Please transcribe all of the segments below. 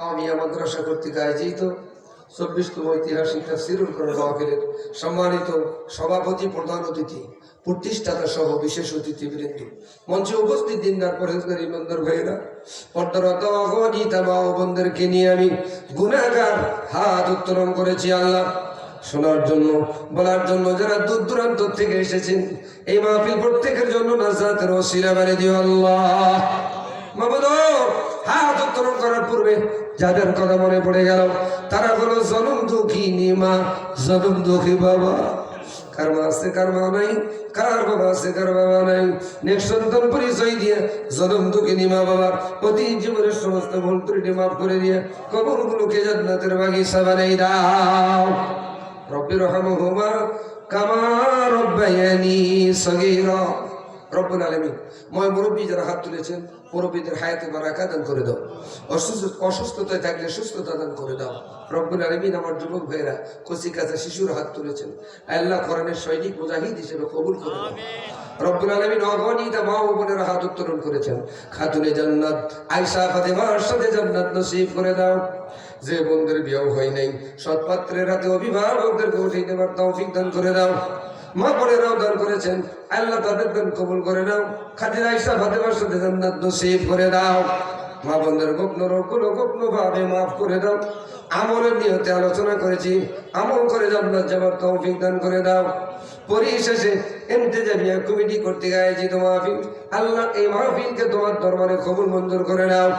কামিয়া মাদ্রাসা কর্তৃক আয়োজিত চব্বিশতম ঐতিহাসিক তাফসিরুল কোরআন মাহফিলের সম্মানিত সভাপতি প্রধান অতিথি, প্রতিষ্ঠাতা সহ বিশেষ অতিথি বৃন্দ মঞ্চে উপস্থিত দিনদার পরেজগার ইমানদার ভাইরা পর্দারত অগণিতা মা ও বোনদেরকে নিয়ে আমি গুণাগার হাত উত্তোলন করেছি আল্লাহ। শোনার জন্য, বলার জন্য যারা দূর দূরান্ত থেকে এসেছেন, এই মাহফিল প্রত্যেকের জন্য নাজাতের ওসিলা বানিয়ে দিও আল্লাহ। মামুদ, হাত উত্তোলন করার পূর্বে যাদের কথা মনে পড়ে গেল, তারা হলো জনম দুঃখী নিমা, জনম দুঃখী বাবা। কার মা আছে, কার মা নাই? কার বাবা আছে, কার বাবা নাই? নেক্সট সন্তান পরিচয় দিয়ে জনম দুঃখী নিমা বাবা অতি জীবনের সমস্ত ভুল ত্রুটি মাফ করে দিয়ে কবরগুলোকে জান্নাতের বাগিচা বানাই দাও। রব্বি রহমহুমা কামা রব্বায়ানি সগীরা। রব্বুল আলমী ময় মুরব্বী যারা হাত তুলেছেন মুরব্বীদের হায়াতে বারাকা দান করে দাও। অসুস্থ অসুস্থতায় থাকলে সুস্থতা দান করে দাও। রব্বুল আলমিন আমার যুবক ভাইয়েরা কচি কাঁচা শিশুর হাত তুলেছেন। আল্লাহ কোরআনের সৈনিক মুজাহিদ হিসেবে কবুল করে দাও। রব্বুল আলমিন অগণিত মা ও বোনেরা হাত উত্তোলন করেছেন। খাতুনে জান্নাত আয়সা ফাতেমার সাথে জান্নাত নসিব করে দাও। যে বিয়েও হয় নাই সৎপাত্রের হাতে অভিভাবকদেরকে উঠিয়ে দেবার তৌফিক দান করে দাও। মা দান করেছেন। আল্লাহ তাদের দান কবুল করে দাও খাদির আইসা ফাতেমার সাথে জান্নাত নসিব করে দাও মা বোনদের গোপন রোগগুলো গোপন ভাবে মাফ করে দাও। আমলের নিয়তে আলোচনা করেছি। আমল করে জান্নাত যাবার তৌফিক দান করে দাও। পরিশেষে এমতেজামিয়া কমিটি কর্তৃক আয়োজিত মাহফিল। আল্লাহ এই মাহফিলকে তোমার দরবারে কবুল মঞ্জুর করে নাও।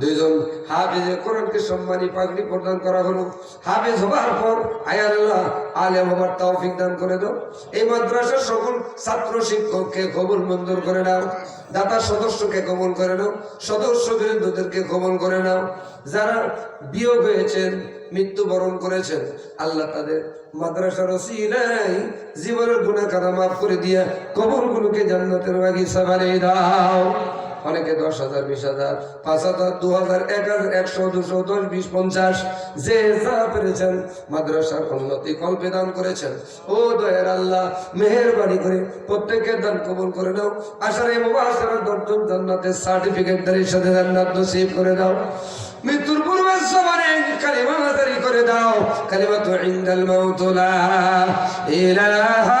দুইজন হাফেজে কোরআনকে সম্মানী পাগড়ি প্রদান করা হলো। হাফেজ হবার পর আয়াল্লাহ আলেম হবার তৌফিক দান করে দাও। এই মাদ্রাসার সকল ছাত্র, শিক্ষককে কবুল মঞ্জুর করে নাও। দাতা সদস্যকে কবল করে নাও। সদস্য বিরুদ্ধদেরকে কবল করে নাও। যারা বিয়োগ হয়েছেন, মৃত্যুবরণ করেছেন, আল্লাহ তাদের মাদ্রাসার ওসিলাই জীবনের গুণা কারা মাফ করে দিয়া কবরগুলোকে জান্নাতের বাগিচা বানিয়ে দাও। অনেকে দশ হাজার, বিশ হাজার, পাঁচ হাজার, দু হাজার, এক হাজার, একশো, দুশো, দশ, বিশ, পঞ্চাশ। যে যা পেরেছেন, মাদ্রাসার উন্নতি কল্পে দান করেছেন। ও দয়ার আল্লাহ, মেহরবানি করে প্রত্যেকের দান কবুল করে দাও আশার এই মুবাসার দর্জন জান্নাতের সার্টিফিকেট দাঁড়িয়ে সাথে জান্নাত নসিব করে দাও। মৃত্যুর পূর্বে সবারে কালিমা জারি করে দাও। কালিমা তো ইনদাল মাউত, লা ইলাহা